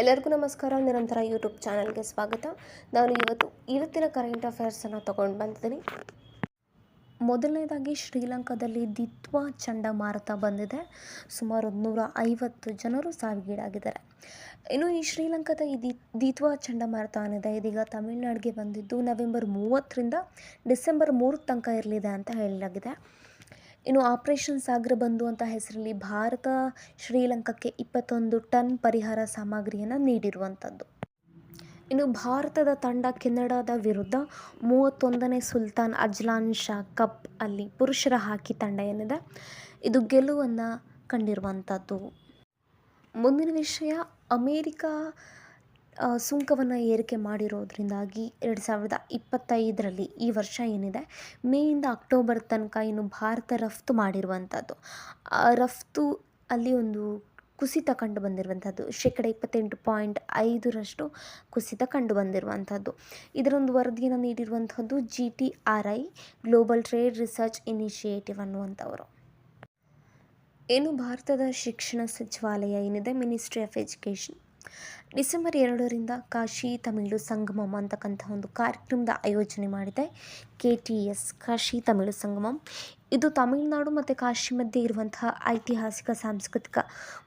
ಎಲ್ಲರಿಗೂ ನಮಸ್ಕಾರ, ನಿರಂತರ ಯೂಟ್ಯೂಬ್ ಚಾನಲ್ಗೆ ಸ್ವಾಗತ. ನಾನು ಇವತ್ತು ಇವತ್ತಿನ ಕರೆಂಟ್ ಅಫೇರ್ಸನ್ನು ತಗೊಂಡು ಬಂದಿದ್ದೀನಿ. ಮೊದಲನೇದಾಗಿ ಶ್ರೀಲಂಕಾದಲ್ಲಿ ದಿತ್ವ ಚಂಡಮಾರುತ ಬಂದಿದೆ. ಸುಮಾರು ನೂರ ಐವತ್ತು ಜನರು ಸಾವಿಗೀಡಾಗಿದ್ದಾರೆ. ಇನ್ನು ಈ ಶ್ರೀಲಂಕಾದ ಈ ದಿ ದಿತ್ವ ಚಂಡಮಾರುತ ಏನಿದೆ, ಇದೀಗ ತಮಿಳುನಾಡಿಗೆ ಬಂದಿದ್ದು ನವೆಂಬರ್ ಮೂವತ್ತರಿಂದ ಡಿಸೆಂಬರ್ ಮೂರು ತನಕ ಇರಲಿದೆ ಅಂತ ಹೇಳಲಾಗಿದೆ. ಇನ್ನು ಆಪರೇಷನ್ ಸಾಗರ ಬಂಧು ಅಂತ ಹೆಸರಲ್ಲಿ ಭಾರತ ಶ್ರೀಲಂಕಾಕ್ಕೆ ಇಪ್ಪತ್ತೊಂದು ಟನ್ ಪರಿಹಾರ ಸಾಮಗ್ರಿಯನ್ನು ನೀಡಿರುವಂಥದ್ದು ಇನ್ನು ಭಾರತದ ತಂಡ ಕೆನಡಾದ ವಿರುದ್ಧ ಮೂವತ್ತೊಂದನೇ ಸುಲ್ತಾನ್ ಅಜ್ಲಾನ್ ಶಾ ಕಪ್ ಅಲ್ಲಿ ಪುರುಷರ ಹಾಕಿ ತಂಡ ಏನಿದೆ ಇದು ಗೆಲುವನ್ನು ಕಂಡಿರುವಂಥದ್ದು ಮುಂದಿನ ವಿಷಯ ಅಮೇರಿಕಾ ಸುಂಕವನ್ನು ಏರಿಕೆ ಮಾಡಿರೋದ್ರಿಂದಾಗಿ ಎರಡು ಸಾವಿರದ ಇಪ್ಪತ್ತೈದರಲ್ಲಿ ಈ ವರ್ಷ ಏನಿದೆ, ಮೇಯಿಂದ ಅಕ್ಟೋಬರ್ ತನಕ ಇನ್ನು ಭಾರತ ರಫ್ತು ಮಾಡಿರುವಂಥದ್ದು ರಫ್ತು ಅಲ್ಲಿ ಒಂದು ಕುಸಿತ ಕಂಡು ಬಂದಿರುವಂಥದ್ದು ಶೇಕಡ ಇಪ್ಪತ್ತೆಂಟು ಪಾಯಿಂಟ್ ಐದರಷ್ಟು ಕುಸಿತ ಕಂಡು ಬಂದಿರುವಂಥದ್ದು ಇದರೊಂದು ವರದಿಯನ್ನು ನೀಡಿರುವಂಥದ್ದು G T R I global trade research initiative ಅನ್ನುವಂಥವರು. ಏನು ಭಾರತದ ಶಿಕ್ಷಣ ಸಚಿವಾಲಯ ಏನಿದೆ ಮಿನಿಸ್ಟ್ರಿ ಆಫ್ ಎಜುಕೇಷನ್ ಡಿಸೆಂಬರ್ ಎರಡರಿಂದ ಕಾಶಿ, ತಮಿಳು ಸಂಗಮಂ ಅಂತಕ್ಕಂಥ ಒಂದು ಕಾರ್ಯಕ್ರಮದ ಆಯೋಜನೆ ಮಾಡಿದೆ. K T S Kashi, Tamil Sangamam. ಇದು ತಮಿಳುನಾಡು ಮತ್ತು ಕಾಶಿ ಮಧ್ಯೆ ಇರುವಂತಹ ಐತಿಹಾಸಿಕ, ಸಾಂಸ್ಕೃತಿಕ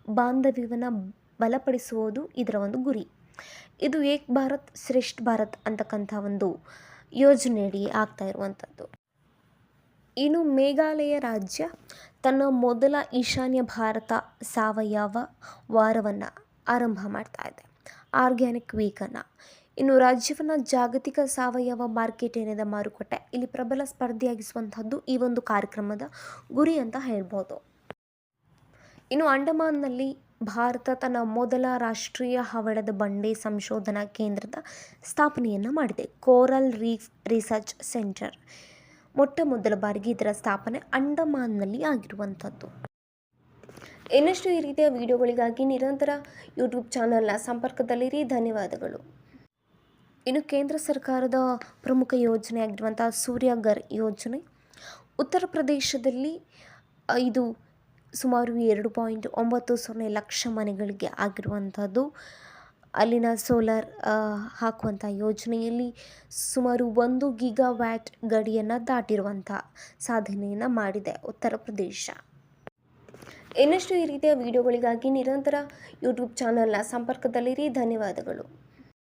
ಬಾಂಧವ್ಯವನ್ನು ಬಲಪಡಿಸುವುದು ಇದರ ಒಂದು ಗುರಿ. ಇದು ಏಕ್ ಭಾರತ್ ಶ್ರೇಷ್ಠ ಭಾರತ್ ಅಂತಕ್ಕಂಥ ಒಂದು ಯೋಜನೆಯಡಿ ಆಗ್ತಾ ಇರುವಂಥದ್ದು. ಇನ್ನು ಮೇಘಾಲಯ ರಾಜ್ಯ ತನ್ನ ಮೊದಲ ಈಶಾನ್ಯ ಭಾರತ ಸಾವಯವ ವಾರವನ್ನು ಆರಂಭ ಮಾಡ್ತಾ ಇದೆ. ಆರ್ಗ್ಯಾನಿಕ್ ವೀಕನ್ನು ಇನ್ನು ರಾಜ್ಯವನ್ನು ಜಾಗತಿಕ ಸಾವಯವ ಮಾರ್ಕೆಟ್ ಏನಿದೆ ಮಾರುಕಟ್ಟೆ ಇಲ್ಲಿ ಪ್ರಬಲ ಸ್ಪರ್ಧೆಯಾಗಿಸುವಂಥದ್ದು ಈ ಒಂದು ಕಾರ್ಯಕ್ರಮದ ಗುರಿ ಅಂತ ಹೇಳ್ಬೋದು. ಇನ್ನು ಅಂಡಮಾನ್ನಲ್ಲಿ ಭಾರತ ತನ್ನ ಮೊದಲ ರಾಷ್ಟ್ರೀಯ ಹವಳದ ಬಂಡೆ ಸಂಶೋಧನಾ ಕೇಂದ್ರದ ಸ್ಥಾಪನೆಯನ್ನು ಮಾಡಿದೆ. Coral reef research centre. ಮೊಟ್ಟ ಮೊದಲ ಬಾರಿಗೆ ಇದರ ಸ್ಥಾಪನೆ ಅಂಡಮಾನ್ನಲ್ಲಿ ಆಗಿರುವಂಥದ್ದು. ಇನ್ನಷ್ಟು ಈ ರೀತಿಯ ವಿಡಿಯೋಗಳಿಗಾಗಿ ನಿರಂತರ ಯೂಟ್ಯೂಬ್ ಚಾನಲ್ನ ಸಂಪರ್ಕದಲ್ಲಿರಿ. ಧನ್ಯವಾದಗಳು. ಇನ್ನು ಕೇಂದ್ರ ಸರ್ಕಾರದ ಪ್ರಮುಖ ಯೋಜನೆಯಾಗಿರುವಂಥ ಸೂರ್ಯಗರ್ ಯೋಜನೆ ಉತ್ತರ ಪ್ರದೇಶದಲ್ಲಿ ಇದು ಸುಮಾರು ಎರಡು ಪಾಯಿಂಟ್ ಒಂಬತ್ತು ಸೊನ್ನೆ ಲಕ್ಷ ಮನೆಗಳಿಗೆ ಆಗಿರುವಂಥದ್ದು. ಅಲ್ಲಿನ ಸೋಲಾರ್ ಹಾಕುವಂಥ ಯೋಜನೆಯಲ್ಲಿ ಸುಮಾರು ಒಂದು ಗಿಗಾ ವ್ಯಾಟ್ ಗಡಿಯನ್ನು ದಾಟಿರುವಂಥ ಸಾಧನೆಯನ್ನು ಮಾಡಿದೆ ಉತ್ತರ ಪ್ರದೇಶ. ಇನ್ನಷ್ಟು ಈ ರೀತಿಯ ವಿಡಿಯೋಗಳಿಗಾಗಿ ನಿರಂತರ ಯೂಟ್ಯೂಬ್ ಚಾನಲ್ನ ಸಂಪರ್ಕದಲ್ಲಿರಿ. ಧನ್ಯವಾದಗಳು.